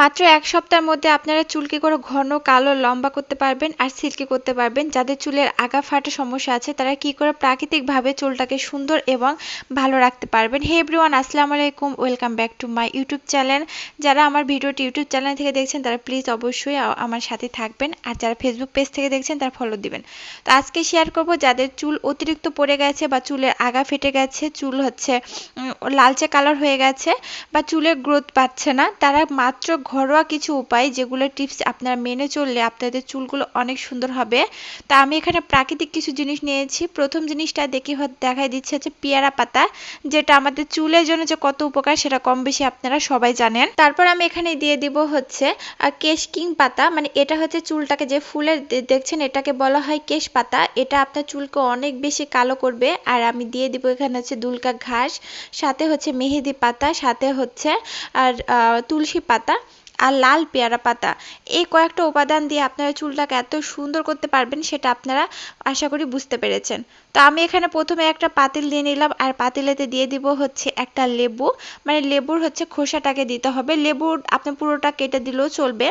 মাত্র এক সপ্তাহের মধ্যে আপনারা চুল কি করে ঘন, কালো, লম্বা করতে পারবেন আর সিল্কি করতে পারবেন। যাদের চুলের আগা ফাটা সমস্যা আছে, তারা কি করে প্রাকৃতিকভাবে চুলটাকে সুন্দর এবং ভালো রাখতে পারবেন? হে এভরিওয়ান আসসালামু আলাইকুম। Welcome back to my YouTube channel যারা আমার ভিডিওটি ইউটিউব চ্যানেল থেকে দেখছেন, তারা প্লিজ অবশ্যই আমার সাথে থাকবেন। আর যারা ফেসবুক পেজ থেকে দেখছেন, তারা ফলো দিবেন। তো আজকে শেয়ার করব যাদের চুল অতিরিক্ত পড়ে গেছে বা চুলের আগা ফেটে গেছে, চুল হচ্ছে লালচে কালার হয়ে গেছে বা চুলের গ্রোথ পাচ্ছে না, তারা মাত্র ঘরোয়া কিছু উপায় যেগুলো টিপস আপনারা মেনে চললে আপনাদের চুলগুলো অনেক সুন্দর হবে। তা আমি এখানে প্রাকৃতিক কিছু জিনিস নিয়েছি। প্রথম জিনিসটা দেখি দেখাই দিচ্ছে হচ্ছে পেয়ারা পাতা যেটা আমাদের চুলের জন্য যে কত উপকার সেটা কম বেশি আপনারা সবাই জানেন। তারপর আমি এখানে দিয়ে দিব হচ্ছে আহ, কেশ কিং পাতা মানে এটা হচ্ছে চুলটাকে যে ফুলের দেখছেন এটাকে বলা হয় কেশ পাতা। এটা আপনার চুলকে অনেক বেশি কালো করবে। আর আমি দিয়ে দিব এখানে হচ্ছে দুলকা ঘাস সাথে হচ্ছে মেহেদি পাতা সাথে হচ্ছে আর তুলসী পাতা। আর লাল পেয়ারা পাতা। এই কয়েকটা উপাদান দিয়ে আপনারা চুলটাকে এত সুন্দর করতে পারবেন সেটা আপনারা আশা করি বুঝতে পেরেছেন। তো আমি এখানে প্রথমে একটা পাতিল দিয়ে নিলাম আর পাতিলেতে দিয়ে দিব হচ্ছে একটা লেবু। মানে লেবুর হচ্ছে খোসাটাকে দিতে হবে। লেবুর আপনি পুরোটা কেটে দিলেও চলবে।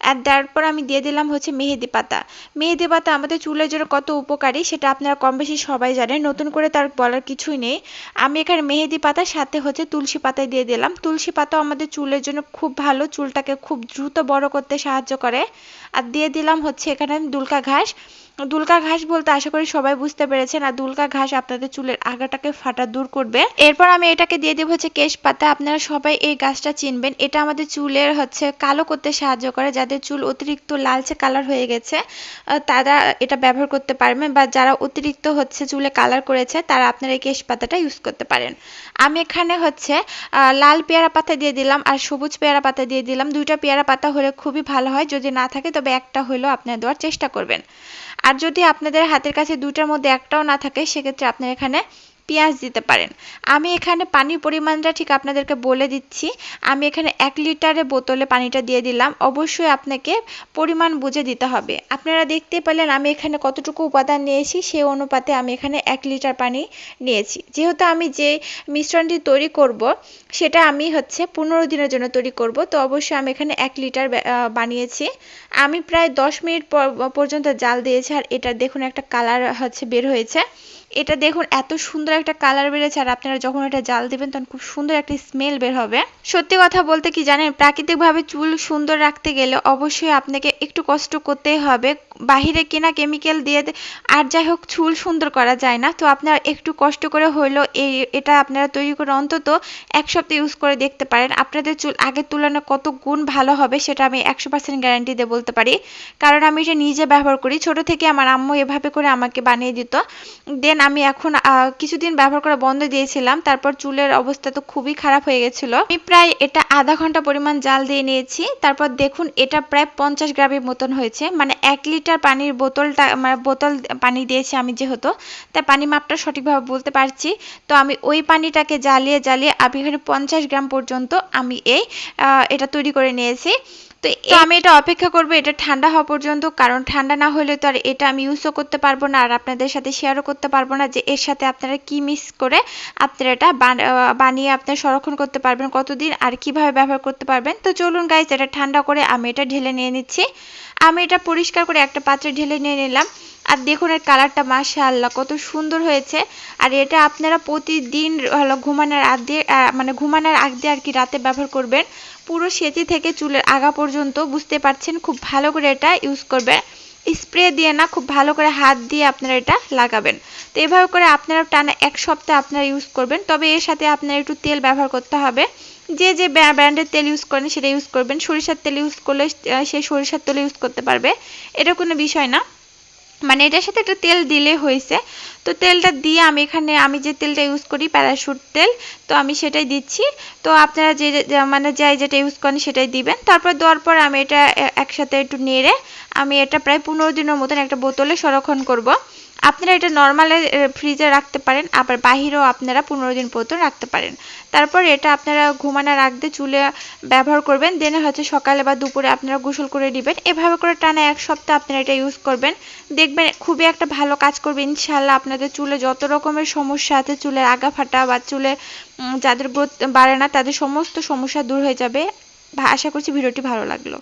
আর তারপর আমি দিয়ে দিলাম হচ্ছে মেহেদি পাতা। মেহেদি পাতা আমাদের চুলের জন্য কত উপকারী সেটা আপনারা কম বেশি সবাই জানেন। নতুন করে তার বলার কিছুই নেই। আমি এখানে মেহেদি পাতার সাথে হচ্ছে তুলসী পাতা দিয়ে দিলাম। তুলসী পাতাও আমাদের চুলের জন্য খুব ভালো। চুলটাকে খুব দ্রুত বড় করতে সাহায্য করে। আর দিয়ে দিলাম হচ্ছে এখানে দুলকা ঘাস। দুলকা ঘাস বলতে আশা করি সবাই বুঝতে পেরেছেন। আর দুলকা ঘাস আপনাদের চুলের আগাটাকে ফাটা দূর করবে। এরপর আমি এটাকে দিয়ে দেবো হচ্ছে কেশ পাতা আপনারা সবাই এই গাছটা চিনবেন। এটা আমাদের চুলের হচ্ছে কালো করতে সাহায্য করে। যাদের চুল অতিরিক্ত লালচে কালার হয়ে গেছে তারা এটা ব্যবহার করতে পারবেন বা যারা অতিরিক্ত হচ্ছে চুলে কালার করেছে, তারা আপনারা এই কেশ পাতাটা ইউজ করতে পারেন। আমি এখানে হচ্ছে লাল পেয়ারা পাতা দিয়ে দিলাম আর সবুজ পেয়ারা পাতা দিয়ে দিলাম। দুইটা পেয়ারা পাতা হলে খুবই ভালো হয়। যদি না থাকে তবে একটা হলেও আপনারা দেওয়ার চেষ্টা করবেন। আর যদি আপনাদের হাতের কাছে দুটার মধ্যে একটাও না থাকে সেক্ষেত্রে আপনারা এখানে পেঁয়াজ দিতে পারেন। আমি এখানে পানির পরিমাণটা ঠিক আপনাদেরকে বলে দিচ্ছি। আমি এখানে এক লিটারের বোতলে পানিটা দিয়ে দিলাম। অবশ্যই আপনাকে পরিমাণ বুঝে দিতে হবে। আপনারা দেখতে পেলেন আমি এখানে কতটুকু উপাদান নিয়েছি, সেই অনুপাতে আমি এখানে এক লিটার পানি নিয়েছি। যেহেতু আমি যে মিশ্রণটি তৈরি করব, সেটা আমি হচ্ছে পনেরো দিনের জন্য তৈরি করব। তো অবশ্যই আমি এখানে এক লিটার বানিয়েছি। আমি প্রায় দশ মিনিট পর- পর্যন্ত জাল দিয়েছি। আর এটা দেখুন একটা কালার হচ্ছে বের হয়েছে। এটা দেখুন এত সুন্দর একটা কালার বেড়েছে আর আপনারা যখন এটা জাল দিবেন তখন খুব সুন্দর একটা স্মেল বের হবে। সত্যি কথা বলতে কি জানেন প্রাকৃতিকভাবে চুল সুন্দর রাখতে গেলে অবশ্যই আপনাকে একটু কষ্ট করতেই হবে। বাহিরে কেনা কেমিক্যাল দিয়ে আর যাই হোক চুল সুন্দর করা যায় না। তো আপনারা একটু কষ্ট করে হইলেও এই এটা আপনারা তৈরি করে অন্তত এক সপ্তাহ ইউজ করে দেখতে পারেন। আপনাদের চুল আগের তুলনায় কত গুণ ভালো হবে সেটা আমি একশো পার্সেন্ট গ্যারান্টি দিয়ে বলতে পারি। কারণ আমি এটা নিজে ব্যবহার করি। ছোট থেকে আমার আম্মু এভাবে করে আমাকে বানিয়ে দিত। দেন আমি এখন আহ, কিছুদিন ব্যবহার করা বন্ধ দিয়েছিলাম, তারপর চুলের অবস্থা তো খুবই খারাপ হয়ে গেছিল। আমি প্রায় এটা আধা ঘণ্টা পরিমাণ জাল দিয়ে নিয়েছি, তারপর দেখুন এটা প্রায় পঞ্চাশ গ্রামের মতন হয়েছে মানে এক লিটার পানির বোতলটা মানে বোতল পানি দিয়েছি আমি যেহেতু, তাই পানি মাপটা সঠিকভাবে বলতে পারছি। তো আমি ওই পানিটাকে জ্বালিয়ে জ্বালিয়ে আমি এখানে পঞ্চাশ গ্রাম পর্যন্ত আমি এই এটা তৈরি করে নিয়েছি। তো আমি এটা অপেক্ষা করব এটা ঠান্ডা হওয়া পর্যন্ত কারণ ঠান্ডা না হলে তো আর এটা আমি ইউজও করতে পারব না আর আপনাদের সাথে শেয়ারও করতে পারব না যে এর সাথে আপনারা কি মিস করে আপনারা এটা বানিয়ে আপনারা সংরক্ষণ করতে পারবেন কতদিন আর কীভাবে ব্যবহার করতে পারবেন। তো চলুন গাইজ এটা ঠান্ডা করে আমি এটা ঢেলে নিয়ে নিচ্ছি। আমি এটা পরিষ্কার করে একটা পাত্রে ঢেলে নিয়ে নিলাম। আর দেখুন এর কালারটা মাশাআল্লাহ, কত সুন্দর হয়েছে। আর এটা আপনারা প্রতিদিন হলো ঘুমানোর আগ দিয়ে মানে ঘুমানোর আগ দিয়ে আর কি রাতে ব্যবহার করবেন। পুরো সেচি থেকে চুলের আগা পর্যন্ত বুঝতে পারছেন, খুব ভালো করে এটা ইউজ করবে স্প্রে দিয়ে না, খুব ভালো করে হাত দিয়ে আপনারা এটা লাগাবেন। তো এভাবে করে আপনারা টানা এক সপ্তাহ আপনারা ইউজ করবেন, তবে এর সাথে আপনারা একটু তেল ব্যবহার করতে হবে। যে যে ব্র্যা- ব্র্যান্ডের তেল ইউজ করেন সেটা ইউজ করবেন। সরিষার তেল ইউজ করলে সে সরিষার তেল ইউজ করতে পারবে। এটা কোনো বিষয় না। মানে এটার সাথে একটু তেল দিলে হয়েছে। তো তেলটা দিয়ে আমি এখানে, আমি যে তেলটা ইউজ করি প্যারাশুট তেল, তো আমি সেটাই দিচ্ছি। তো আপনারা যে মানে যাই যেটা ইউজ করেন সেটাই দিবেন। তারপর দেওয়ার পর আমি এটা একসাথে একটু নেড়ে আমি এটা প্রায় পনেরো দিনের মতন একটা বোতলে সংরক্ষণ করব। আপনারা এটা নর্মালে ফ্রিজে রাখতে পারেন, আবার বাহিরেও আপনারা পনেরো দিন পর্যন্ত রাখতে পারেন। তারপর এটা আপনারা ঘুমানোর আগ দিয়ে চুলে ব্যবহার করবেন দেন হচ্ছে সকালে বা দুপুরে আপনারা গোসল করে নেবেন। এভাবে করে টানা এক সপ্তাহ আপনারা এটা ইউজ করবেন। দেখবেন খুবই একটা ভালো কাজ করবে ইনশাল্লাহ আপনাদের চুলে যত রকমের সমস্যা আছে, চুলের আগা ফাটা বা চুলে যাদের গ্রোথ বাড়ে না, তাদের সমস্ত সমস্যা দূর হয়ে যাবে। আশা করছি ভিডিওটি ভালো লাগল।